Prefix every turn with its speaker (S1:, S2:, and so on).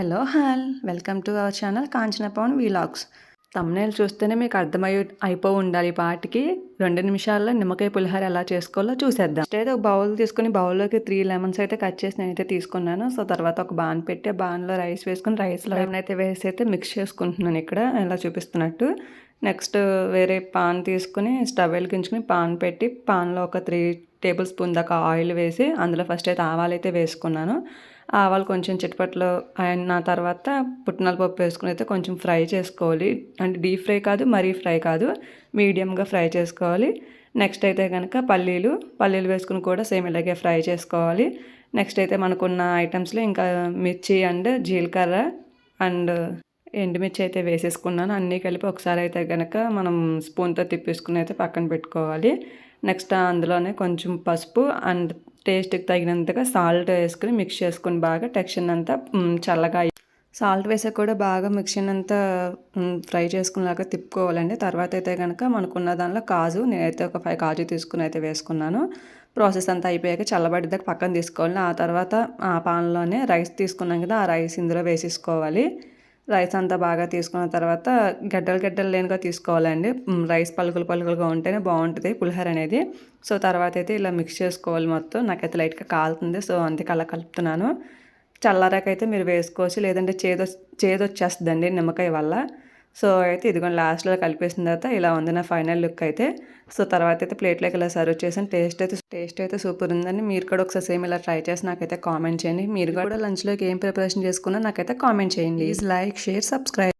S1: Hello all welcome to our channel Kanchana Pavan vlogs. Thumbnail చూస్తేనే మీకు అర్థమై అయిపో ఉండాలి ఈ పాటికి. రెండు నిమిషాల్లో నిమ్మకాయ పులిహోర ఎలా చేసుకోవాలో చూసేద్దాం. ఫస్ట్ అయితే ఒక బౌల్ తీసుకుని బౌల్లోకి త్రీ లెమన్స్ అయితే కట్ చేసి నేనైతే తీసుకున్నాను. సో తర్వాత ఒక బాన్ పెట్టి బాన్లో రైస్ వేసుకుని రైస్లో లెమన్ అయితే వేసి అయితే మిక్స్ చేసుకుంటున్నాను ఇక్కడ ఎలా చూపిస్తున్నట్టు. నెక్స్ట్ వేరే పాన్ తీసుకుని స్టవ్ వెలిగించుకుని పాన్ పెట్టి పాన్లో ఒక త్రీ టేబుల్ స్పూన్ దాకా ఆయిల్ వేసి అందులో ఫస్ట్ అయితే ఆవాలు అయితే వేసుకున్నాను. ఆవాలు కొంచెం చిట్పట్లు అయిన తర్వాత పుట్నాల పప్పు వేసుకుని అయితే కొంచెం ఫ్రై చేసుకోవాలి. అంటే డీప్ ఫ్రై కాదు మరీ ఫ్రై కాదు మీడియంగా ఫ్రై చేసుకోవాలి. నెక్స్ట్ అయితే కనుక పల్లీలు పల్లీలు వేసుకుని కూడా సేమ్ ఇలాగే ఫ్రై చేసుకోవాలి. నెక్స్ట్ అయితే మనకున్న ఐటమ్స్లో ఇంకా మిర్చి అండ్ జీలకర్ర అండ్ ఎండుమిర్చి అయితే వేసేసుకున్నాను. అన్నీ కలిపి ఒకసారి అయితే కనుక మనం స్పూన్తో తిప్పేసుకుని అయితే పక్కన పెట్టుకోవాలి. నెక్స్ట్ అందులోనే కొంచెం పసుపు అండ్ టేస్ట్కి తగినంతగా సాల్ట్ వేసుకుని మిక్స్ చేసుకుని బాగా టెక్షన్ అంతా చల్లగా సాల్ట్ వేసాక కూడా బాగా మిక్సర్ అంతా ఫ్రై చేసుకునేలాగా తిప్పుకోవాలండి. తర్వాత అయితే కనుక మనకున్న దానిలో కాజు నేనైతే ఒక ఫైవ్ కాజు తీసుకుని అయితే వేసుకున్నాను. ప్రాసెస్ అంతా అయిపోయాక చల్లబడ్డాక పక్కన తీసుకోవాలి. ఆ తర్వాత ఆ పాన్లోనే రైస్ తీసుకున్నాం కదా ఆ రైస్ ఇందులో వేసేసుకోవాలి. రైస్ అంతా బాగా తీసుకున్న తర్వాత గడ్డలు గడ్డలు లేనిగా తీసుకోవాలండి. రైస్ పలుకులు పలుకులుగా ఉంటేనే బాగుంటుంది పులిహోర అనేది. సో తర్వాత అయితే ఇలా మిక్స్ చేసుకోవాలి మొత్తం. నాకైతే లైట్గా కాలుతుంది సో అందుకే అలా కలుపుతున్నాను. చల్లారాకైతే మీరు వేసుకోవచ్చు. లేదంటే చేదు చేదు వచ్చేస్తుందండి నిమ్మకాయ వల్ల. సో అయితే ఇదిగోండి లాస్ట్లో కలిపేసిన తర్వాత ఇలా ఉంది నా ఫైనల్ లుక్ అయితే. సో తర్వాత అయితే ప్లేట్లోకి ఇలా సర్వ్ చేసాను. టేస్ట్ అయితే టేస్ట్ అయితే సూపర్ ఉందని మీరు కూడా ఒకసారి సేమ్ ఇలా ట్రై చేసి నాకైతే కామెంట్ చేయండి. మీరు కూడా లంచ్లోకి ఏం ప్రిపరేషన్ చేసుకున్నా నాకైతే కామెంట్ చేయండి. Please like share subscribe.